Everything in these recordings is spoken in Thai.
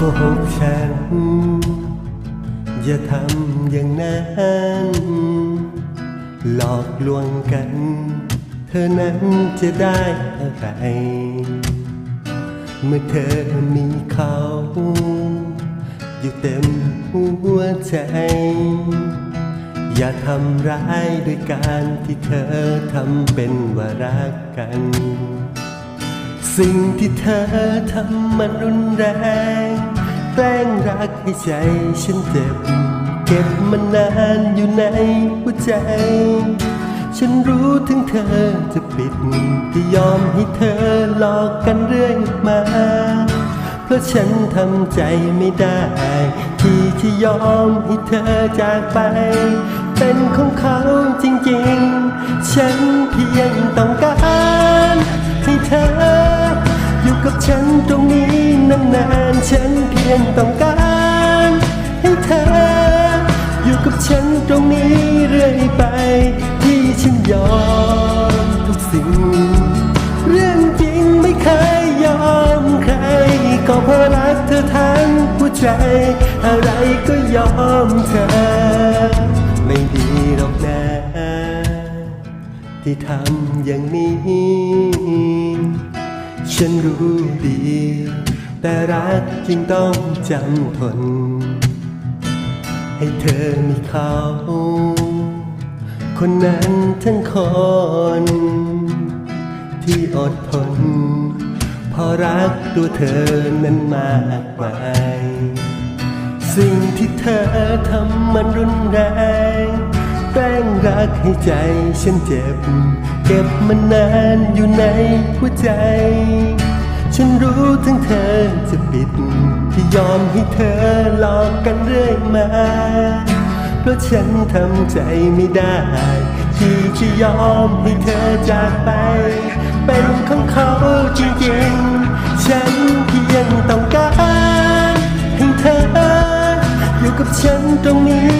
กหกฉัน อย่าทำอย่างนั้น หลอกลวงกัน เธอนั้นจะได้อะไร เมื่อเธอมีเขา อยู่เต็มหัวใจ อย่าทำร้ายด้วยการที่เธอทำเป็นว่ารักกันสิ่งที่เธอทำมันรุนแรง ล้งรักให้ใจฉันเจ็บ เก็บมันนานอยู่ในหัวใจ ฉันรู้ถึงเธอจะปิดที่ยอมให้เธอหลอกกันเรื่อยมา เพราะฉันทำใจไม่ได้ ที่จะยอมให้เธอจากไป เป็นของเขาจริงๆ ฉันเพียงต้องการให้เธอ ฉันตรงนี้นานๆฉันเพียงต้องการให้เธอ อยู่กับฉันตรงนี้เรื่อยไป ที่ฉันยอมทุกสิ่ง เรื่องจริงไม่เคยยอมใคร ก็เพราะรักเธอทั้งหัวใจ อะไรก็ยอมเธอ ไม่ดีหรอกนะที่ทำอย่างนี้ ฉันรู้ดี แต่รักจึงต้องจำทน ให้เธอมีเขา คนนั้นทั้งคน ที่อดทนเพราะรักตัวเธอนั้นมากมาย สิ่งที่เธอทำมันรุนแรง แกล้งรักให้ใจฉันเจ็บ เก็บมันนานอยู่ในหัวใจ ฉันรู้ถึงเธอจะปิด ที่ยอมให้เธอหลอกกันเรื่อยมา เพราะฉันทำใจไม่ได้ ที่จะยอมให้เธอจากไป เป็นของเขาจริงๆ ฉันเพียงต้องการให้เธออยู่กับฉันตรงนี้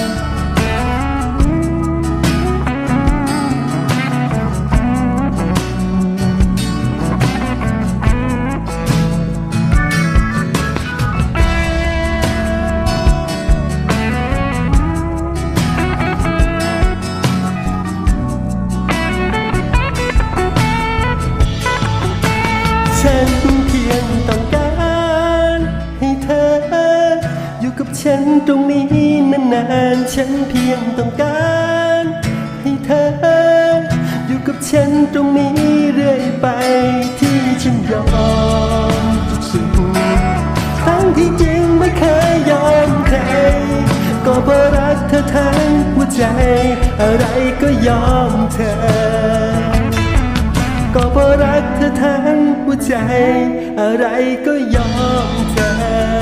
ฉันเพียงต้องการให้เธอ อยู่กับฉันตรงนี้นานๆ ฉันเพียงต้องการให้เธอ อยู่กับฉันตรงนี้เรื่อยไปที่ฉันยอมทุกสิ่งทั้งที่จริงไม่เคยยอมใคร ก็เพราะรักเธอทั้งหัวใจ อะไรก็ยอมเธอ ใจ อะไรก็ยอมเธอ